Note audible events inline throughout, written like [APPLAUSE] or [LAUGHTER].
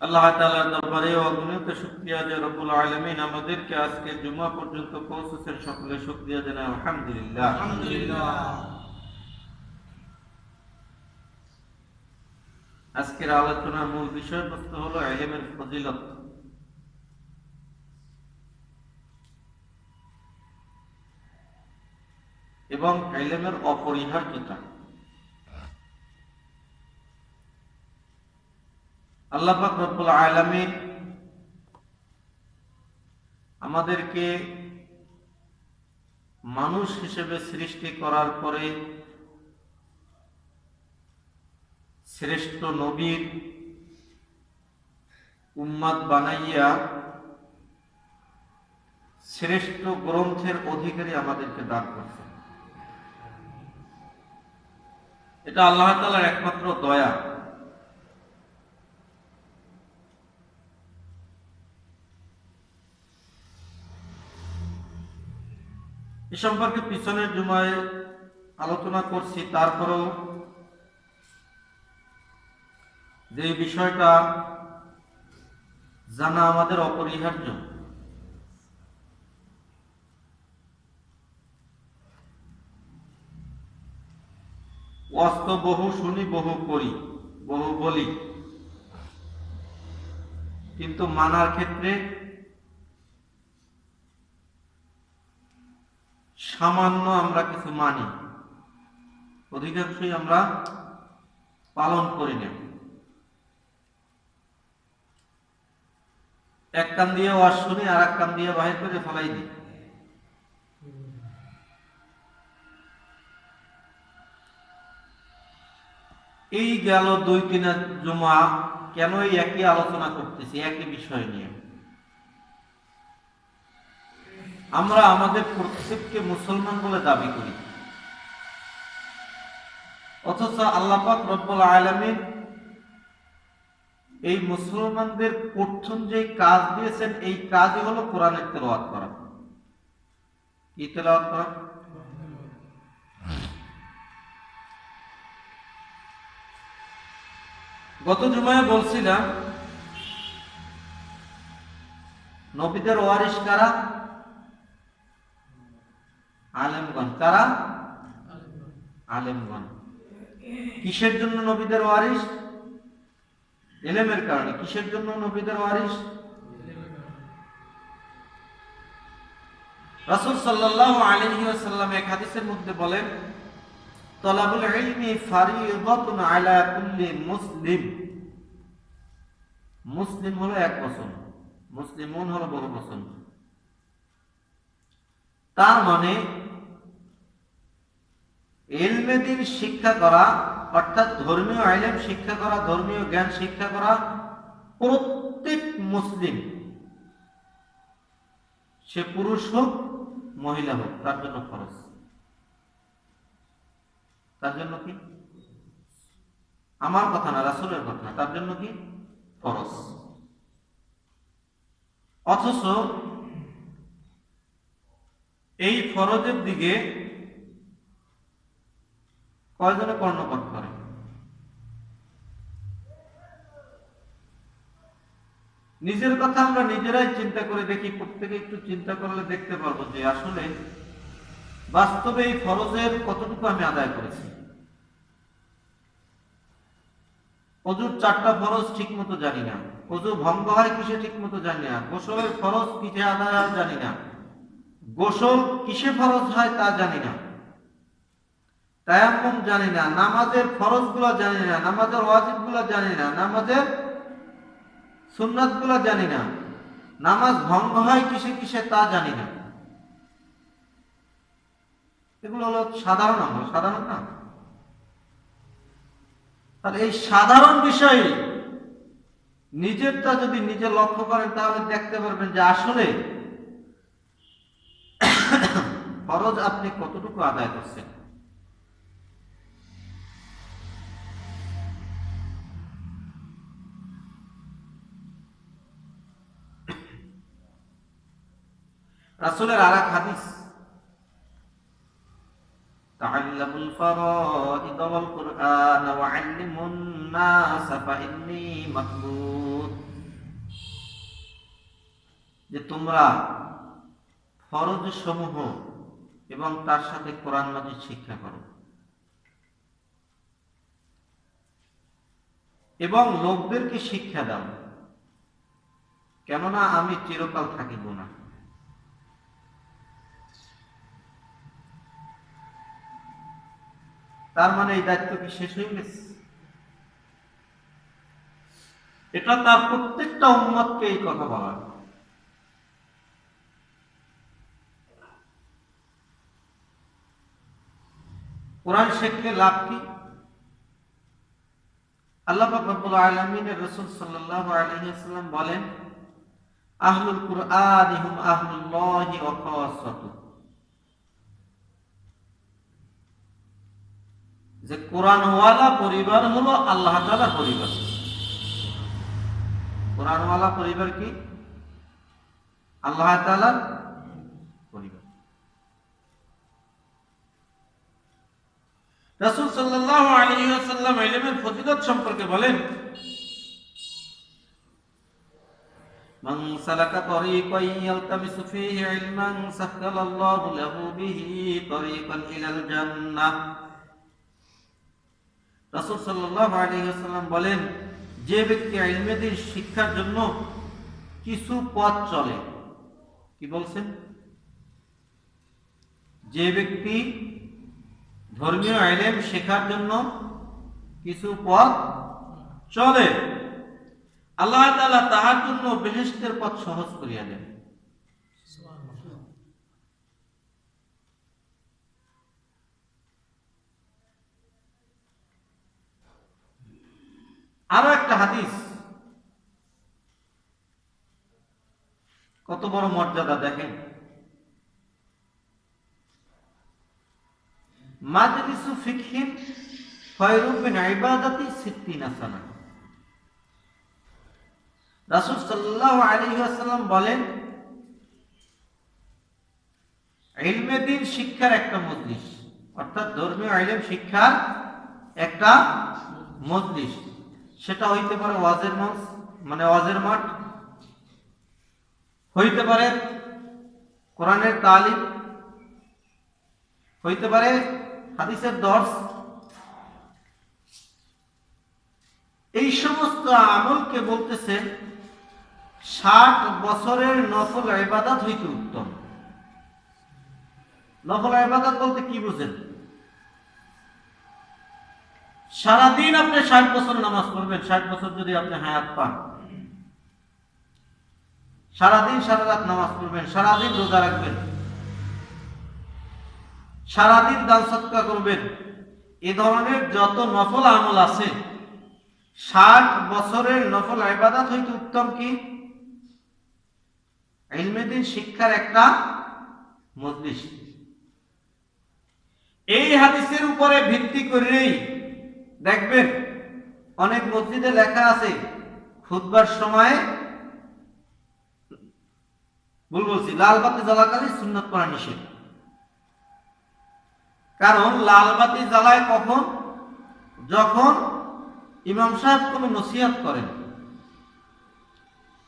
আল্লাহ তাআলার দরবারে অগণিত যে আমাদেরকে আজকে জুমা পর্যন্ত পৌঁছেছেন। সকলে আলহামদুলিল্লাহ। আজকের আলোচনার মূল বিষয়বস্তু হলো ইলমের ফজিলত। এবং ইলমের অপরিহার্যতা। আল্লাহ পাক রব্বুল আলামিন আমাদেরকে মানুষ হিসেবে সৃষ্টি করার পরে শ্রেষ্ঠ নবীর উম্মাদ বানাইয়া শ্রেষ্ঠ গ্রন্থের অধিকারী আমাদেরকে দান করছে। এটা আল্লাহ তালার একমাত্র দয়া। এ সম্পর্কে পিছনের জুমায় আলোচনা করছি। তারপরেও যে বিষয়টা জানা আমাদের অপরিহার্য। অস্ত বহু শুনি, বহু করি, বহু বলি। কিন্তু মানার ক্ষেত্রে সামান্য আমরা কিছু মানি। অধিকাংশই আমরা পালন করি না। এক কান দিয়ে ওয়াজ শুনি আর এক কান দিয়ে বাহির করে ফেলাই দিই। এই গেল দুই তিন জমা কেন একই আলোচনা করতেছি, একই বিষয় নিয়ে। আমরা আমাদের প্রত্যেককে মুসলমান বলে দাবি করি। অথচ আল্লাপাক রব্বুল আলমিন এই মুসলমানদের প্রথম যে কাজ দিয়েছেন, এই কাজই হলো কোরআনের তেলাওয়াত করা। কি তেলাওয়াত করা? গত জুমায় বলছিলাম, নবীদের ওয়ারিশ কারা? আলেমগণ তারা আলেমগণ কিসের জন্য নবীদের ওয়ারিস এলেমের কারণে। কিসের জন্য নবীদের ওয়ারিস রাসূল সাল্লাল্লাহু আলাইহি ওয়াসাল্লাম এক হাদিসের মধ্যে বলেন, তলাবুল ইলমি ফারিদাতুন আলা কুল্লি মুসলিম। মুসলিম হলো এক বছর মুসলিমুন হলো বহু বছর তার মানে এলমে দিন শিক্ষা করা, অর্থাৎ ধর্মীয় আইলেম শিক্ষা করা, ধর্মীয় জ্ঞান শিক্ষা করা প্রত্যেক মুসলিম। সে পুরুষ হোক, মহিলা হোক, তার জন্য খরচ তার জন্য কি? আমার কথা না, রাসুলের কথা, তার জন্য কি? ফরজ। অথচ এই ফরজের দিকে কয়জনে কর্ণপাত করে? নিজের কথা আমরা নিজেরাই চিন্তা করে দেখি, প্রত্যেকে একটু চিন্তা করলে দেখতে পারব যে আসলে বাস্তবে এই ফরজের কতটুকু আমি আদায় করেছি। অজুর চারটা ফরজ ঠিক মতো জানি না। অজু ভঙ্গ হয় কিসে ঠিক মতো জানি না। গোসলের ফরজ কিসে আদায় জানি না। গোসল কিসে ফরজ হয় তা জানি না। তায়াম্মুম জানি না, নামাজের ফরজগুলো জানি না, নামাজের ওয়াজিবগুলো জানি না, নামাজের সুন্নাতগুলো জানি না, নামাজ ভঙ্গ হয় কিসে কিসে তা জানি না। এগুলো হলো সাধারণ আমল সাধারণ না? আর এই সাধারণ বিষয়ে নিজেরটা যদি নিজে লক্ষ্য করেন, তাহলে দেখতে পারবেন যে আসলে [COUGHS] ফরজ আপনি কতটুকু আদায় করছেন। রাসূলের আর এক হাদিস تعلموا الفرائض والقرآن وعلموا الناس فإني مقبول যে তোমরা ফরজ সমূহ এবং তার সাথে কোরআন মাজিদ শিক্ষা করো এবং লোকদেরকে শিক্ষা দাও কেননা আমি চিরকাল থাকিব না তার মানে এই দায়িত্ব কি শেষ হয়ে গেছে? এটা তার প্রত্যেকটা উম্মতকে এই কথা বলা কোরআন শেখলে লাভ কি? আল্লাহ রব্বুল আলামিনের রাসূল সাল্লাল্লাহু আলাইহি বলেন, আহলুল কুরআন আহলুল্লাহি ওয়া খাওয়াসাতু যে কোরআনওয়ালা পরিবার হলো আল্লাহ তাআলা পরিবার কোরআনওয়ালা পরিবার কি আল্লাহ তাআলার পরিবার রাসূল সাল্লাল্লাহু আলাইহি ওয়াসাল্লাম ইলমের ফজিলত সম্পর্কে বলেন من سلك طريقا يلتمس فيه علما سهل الله له به طريقا إلى الجنة রাসূল সাল্লাল্লাহু আলাইহি ওয়াসাল্লাম বলেন, যে ব্যক্তি ইলমেদের শিক্ষার জন্য কিছু পথ চলে। কি বলছেন? যে ব্যক্তি ধর্মীয় আইলেম শেখার জন্য কিছু পথ চলে, আল্লাহ তাআলা তাহার জন্য বেহেশতের পথ সহজ করিয়া দেন। আরও একটা হাদিস। কত বড় মর্যাদা দেখেন। মাজলিসু ফিকহিন খয়রুম মিন ইবাদাতি সিত্তিনা সানা রাসূল সাল্লাল্লাহু আলাইহি ওয়াসাল্লাম বলেন, ইলমে শিক্ষার একটা মজলিস। অর্থাৎ ধর্মীয় ইলম শিক্ষার একটা মজলিস। সেটা হইতে পারে ওয়াজের মঞ্চ মানে ওয়াজের মাঠ। হইতে পারে কোরআনের তালিম। হইতে পারে হাদিসের দর্শ। এই সমস্ত আমলকে বলতেছে, ষাট বছরের নফল ইবাদত হইতে উত্তম। নফল ইবাদত বলতে কি বুঝেন? সারাদিন আপনি ষাট বছর নামাজ পড়বেন, ষাট বছর যদি আপনি হায়াত পান। সারাদিন সারা রাত নামাজ পড়বেন, সারাদিন রোজা রাখবেন। সারাদিন দান সৎকা করবেন। এ ধরনের যত নফল আমল আছে, ষাট বছরের নফল ইবাদত হইতে উত্তম কি? ইলমেদিন শিক্ষার একটা মজলিস। এই হাদিসের উপরে ভিত্তি করেই দেখবেন, অনেক মসজিদে লেখা আছে, খুতবার সময়, ভুল বলছি, লাল বাতি সুন্নত করা নিষেধ। কারণ লাল বাতি জ্বালায় কখন? যখন ইমাম সাহেব কোনো নসিহত করেন।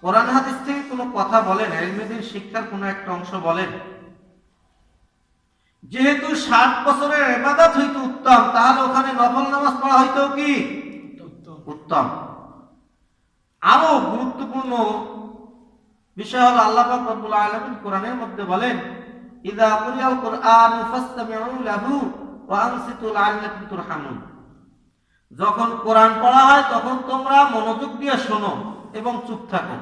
কোরআন হাদিস থেকে কোনো কথা বলেন এলমেদিন শিক্ষার কোনো একটা অংশ বলেন। যেহেতু ষাট বছরের এবাদত হইতে উত্তম, তাহলে ওখানে নফল নামাজ পড়া হইতেও কি? উত্তম। আরও গুরুত্বপূর্ণ বিষয় হল আল্লাহ রব্বুল আলামিন কোরআনের মধ্যে বলেন, ইদা কুরিয়াল কুরআন ফাসতামিউ লাহু ওয়া আনসিতু লাআল্লাকুম তুরহামুন। যখন কোরআন পড়া হয়, তখন তোমরা মনোযোগ দিয়ে শোনো এবং চুপ থাকো,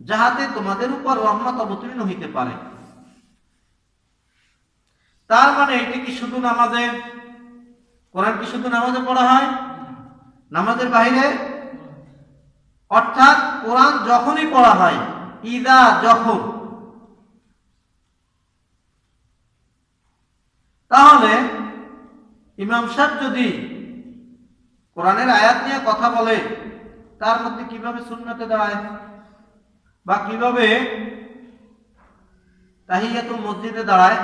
যাহাতে তোমাদের উপর রহমত অবতীর্ণ হইতে পারে। তার মানে এটি কি শুধু নামাজে, কোরআন কি শুধু নামাজে পড়া হয়? নামাজের বাইরে? অর্থাৎ কোরআন যখনই পড়া হয়, ইদা যখন। তাহলে ইমাম সাহেব যদি কোরআনের আয়াত নিয়ে কথা বলে, তার মধ্যে কীভাবে শূন্যতে দাঁড়ায়? বা কীভাবে তাহিয়াতুল মসজিদে দাঁড়ায়?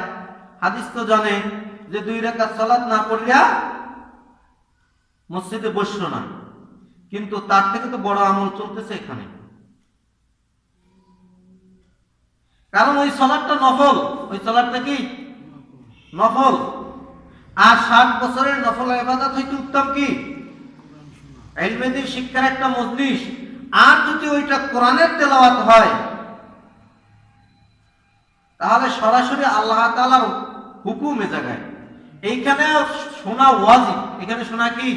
হাদিস তো জানে যে দুই রেখা সালাত না পড়িয়া মসজিদে বসল না। কিন্তু তার থেকে তো বড় আমল চলতেছে এখানে। কারণ ওই সলাটটা নফল। ওই সলাটটা কি? নফল। আর ষাট বছরের নফল ইবাদত হইতে উত্তম কি? এলমেদির শিক্ষার একটা মজলিস। আর যদি ওইটা কোরআনের তেলাওয়াত হয়, তাহলে সরাসরি আল্লাহ তাআলার হুকুমে জায়গায়। এইখানে শোনা ওয়াজিব। এখানে শোনা কি?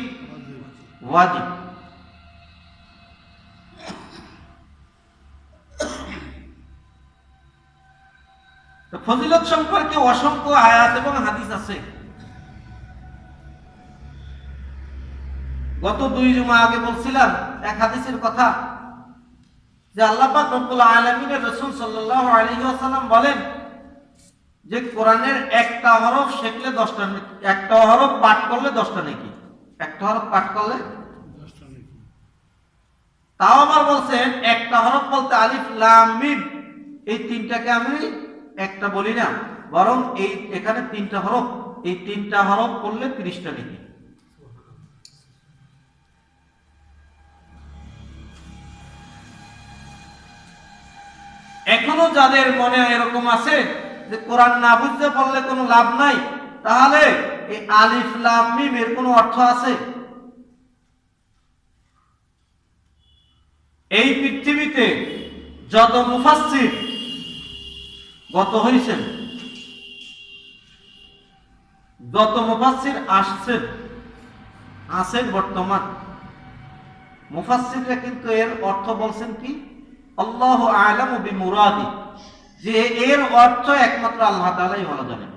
ওয়াজিব। ফজিলত সম্পর্কে অসংখ্য আয়াত এবং হাদিস আছে। গত দুই জুমা আগে বলছিলাম, এক হাদিসের কথা, যে আল্লাহ পাক রব্বুল আলামিনের রাসূল সাল্লাল্লাহু আলাইহি ওয়াসাল্লাম বলেন যে কোরআনের একটা হরফ শিখলে 10টা নেকি একটা হরফ পাঠ করলে 10টা নেকি? একটা হরফ পাঠ করলে? তাও আবার বলছেন একটা হরফ বলতে আলিফ লাম মিম। এই তিনটাকে আমি একটা বলি না বরং এই এখানে তিনটা হরফ এই তিনটা হরফ করলে 30টা নেকি। এখনও যাদের মনে এরকম আছে যে কোরআন না বুঝতে পারলে কোনো লাভ নাই, তাহলে এই আলিফ মিম এর কোনো অর্থ আছে? এই পৃথিবীতে যত মুফাসসির গত হয়েছেন যত মুফাসসির আসছেন, আছেন বর্তমান, মুফাসসিররা কিন্তু এর অর্থ বলছেন কি? আল্লাহ আলাম বিমুরাদি। যে এর অর্থ একমাত্র আল্লাহ তাআলাই ভালো জানেন।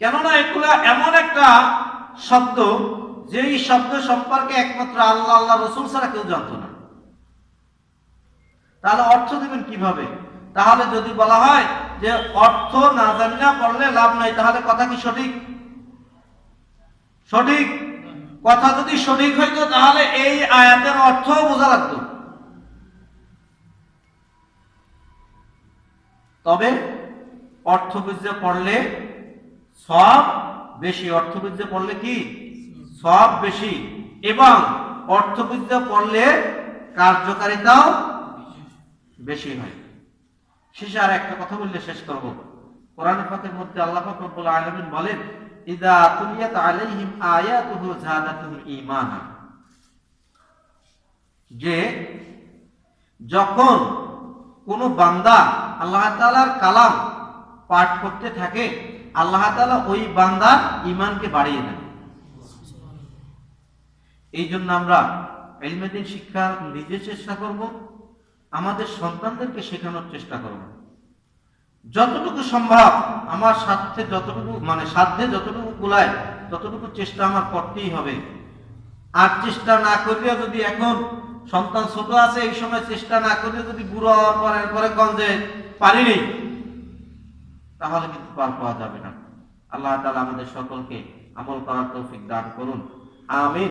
কেননা এগুলা এমন একটা শব্দ, যেই শব্দ সম্পর্কে একমাত্র আল্লাহ আল্লাহ রসুল ছাড়া কেউ জানতো না। তাহলে অর্থ দিবেন কীভাবে? তাহলে যদি বলা হয় যে অর্থ না জানি না পড়লে লাভ নাই, তাহলে কথা কি সঠিক? সঠিক। কথা যদি সঠিক হইতো, তাহলে এই আয়াতের অর্থ বোঝা লাগতো। তবে অর্থ পড়লে সব বেশি অর্থ পড়লে কি? সব বেশি। এবং অর্থ বুঝতে পড়লে কার্যকারিতাও বেশি হয়। শেষে আর একটা কথা বললে শেষ করব। কোরআন পাকের মধ্যে আল্লাহ পাক রব্বুল আলামিন বলেন যে যখন কোন বান্দা আল্লাহ তাআলার কালাম পাঠ করতে থাকে, আল্লাহ তাআলা ওই বান্দার ঈমানকে বাড়িয়ে দেন। এই জন্য আমরা এলমেদিন শিক্ষা নিজে চেষ্টা করব, আমাদের সন্তানদেরকে শেখানোর চেষ্টা করব। যতটুকু সম্ভব, আমার সাধ্যে যতটুকু মানে সাধ্যে যতটুকু কুলায়, ততটুকু চেষ্টা আমার করতেই হবে। আর চেষ্টা না করলে যদি এখন সন্তান ছোট আছে, এই সময় চেষ্টা না করলে যদি বুড়ো হওয়ার পরে পরে গঞ্জে পারিনি, তাহলে কিন্তু পার পাওয়া যাবে না। আল্লাহ তালা আমাদের সকলকে আমল করার তৌফিক দান করুন। আমিন।